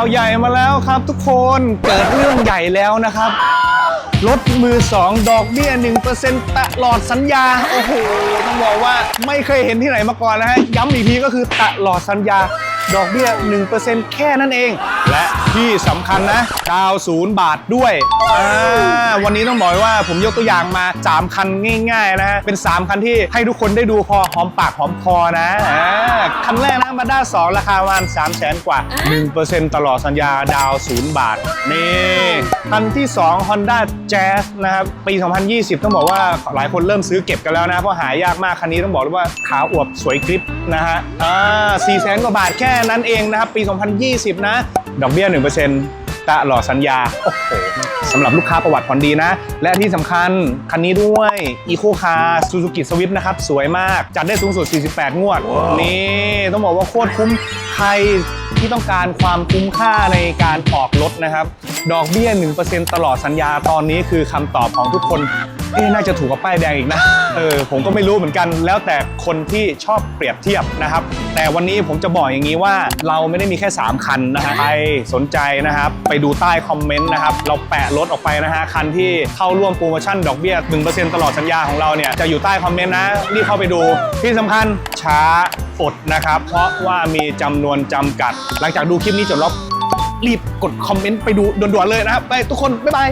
าวใหญ่มาแล้วครับทุกคนเกิดเรื่องใหญ่แล้วนะครับรถมือ2ดอกเบี้ย1%ตลอดสัญญา โอ้โหต้องบอกว่าไม่เคยเห็นที่ไหนมาก่อนนะฮะย้ำอีกทีก็คือตลอดสัญญา ดอกเบี้ย 1%แค่นั้นเอง และที่สำคัญนะดาวศูนย์บาทด้วยอ่าวันนี้ต้องบอกว่าผมยกตัวอย่างมา 3 คันง่าย ๆ นะฮะเป็น 3 คันที่ให้ทุกคนได้ดูพอหอมปากหอมคอนะอ่าคันแรกนะมาด้า2 ราคาประมาณ3 0 0แสนกว่า 1%ตลอดสัญญาดาวศูนย์บาท นี่คันที่ 2 Honda Jazz นะครับปี 2020 ต้องบอกว่าหลายคนเริ่มซื้อเก็บกันแล้วนะ เพราะหายากมากคันนี้ต้องบอกเลยว่าขาวอวบสวยกริปนะฮะอ่า4แสนกว่าบาทแค่นั้นเองนะครับปี 2020 นะดอกเบี้ย 1%ตลอดสัญญา โอ้โหสำหรับลูกค้าประวัติผ่อนดีนะ และที่สำคัญ คันนี้ด้วย Eco Car Suzuki Swift นะครับ สวยมาก จัดได้สูงสุด 48 งวด นี่ ต้องบอกว่าโคตรคุ้มใครที่ต้องการความคุ้มค่าในการออกรถนะครับ ดอกเบี้ย 1%ตลอดสัญญาตอนนี้คือคำตอบของทุกคนเอ๊น่าจะถูกกับป้ายแดงอีกนะ เออ ผมก็ไม่รู้เหมือนกัน แล้วแต่คนที่ชอบเปรียบเทียบนะครับ แต่วันนี้ผมจะบอกอย่างนี้ว่าเราไม่ได้มีแค่ 3 คันนะฮะ ใครสนใจนะครับ ไปดูใต้คอมเมนต์นะครับ เราแปะรถออกไปนะฮะ คันที่เข้าร่วมโปรโมชั่นดอกเบี้ย 1%ตลอดสัญญาของเราเนี่ย จะอยู่ใต้คอมเมนต์นะ รีบเข้าไปดู ที่สำคัญช้า อดนะครับ เพราะว่ามีจำนวนจำกัด หลังจากดูคลิปนี้จบแล้วรีบกดคอมเมนต์ไปดูด่วนๆเลยนะครับ ไปทุกคน บ๊ายบาย